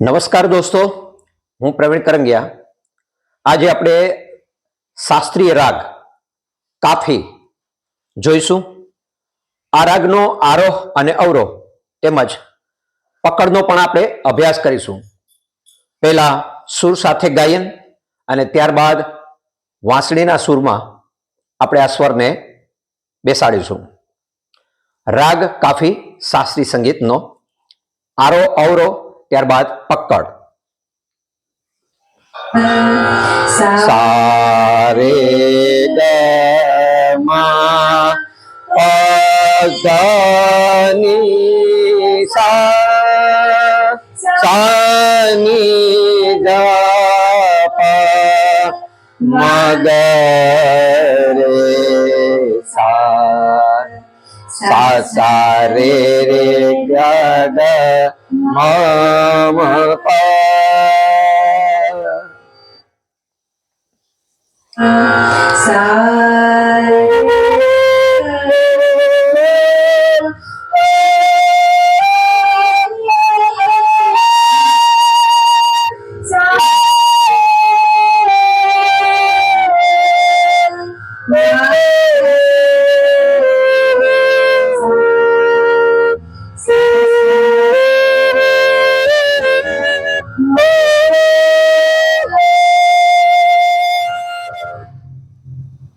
નમસ્કાર દોસ્તો, હું પ્રવીણ કરંગિયા. આજે આપણે શાસ્ત્રીય રાગ, કાફી, જોઈશું. આ રાગનો આરોહ અને અવરોહ તેમજ પકડનો પણ આપણે અભ્યાસ કરીશું. પહેલા સુર સાથે ગાયન અને ત્યારબાદ વાંસળીના સુરમાં આપણે આ સ્વરને બેસાડીશું. રાગ, કાફી, શાસ્ત્રીય સંગીતનો આરો અવરો ત્યારબાદ પકડ સારે ગ મા પધની સા સાની ગ પ મગ રે સા સા સા રે રે ગ আমার Yeah.